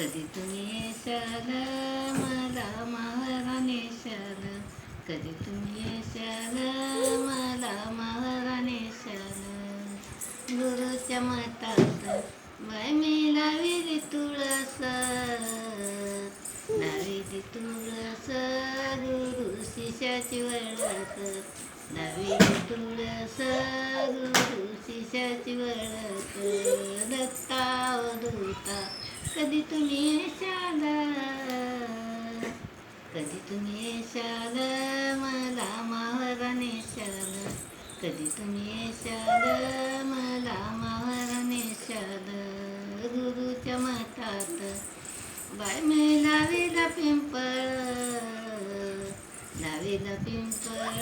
कधी तुम्ही येशाल मला महाराणेशाल? कधी तुम्ही येशाल मला महाराणेशाल? गुरुच्या मतात बाय मी लावी तुळस. लावी तुळस गुरु शिष्याची वळस. लावी तुळस गुरु शिष्याची वळस. दत्ता दूता कधी तुम्ही शाला कधी तुम्ही येशाल? मला महाराणेशाल कधी तुम्ही येशाल? मला महाराणेशाल गुरुच्या मतात बाय मी लावेला पिंपळ. लावेला पिंपळ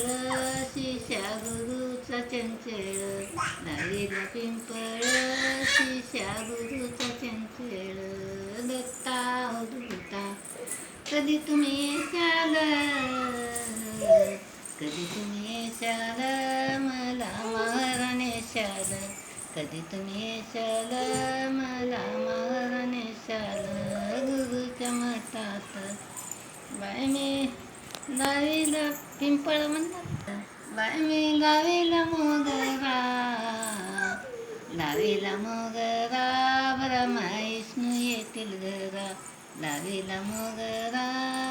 शिष्या गुरुचा चंचळ लावेला पिंपळ शिष्या गुरु कधी तुम्ही शाल कधी तुम्ही शाल मला महाराणेशाल कधी तुम्ही येशाल मला महाराणेशाल गुरुच्या मतात. बाय मी लावीला पिंपळ म्हणतात. बाय मी लावीला मोगरा गावीला मोगरा ब्रह्मा विष्णू येतील घरा. लावीला मोगरा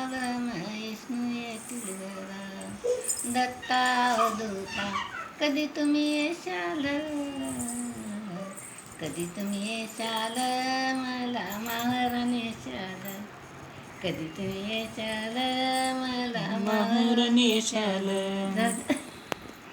ब्रह्मा विष्णू येतील दत्ता दूता कधी तुम्ही येशाल कधी तुम्ही येशाल मला महाराणेशाल कधी तुम्ही येशाल मला महाराणेशाल महाराणेशाल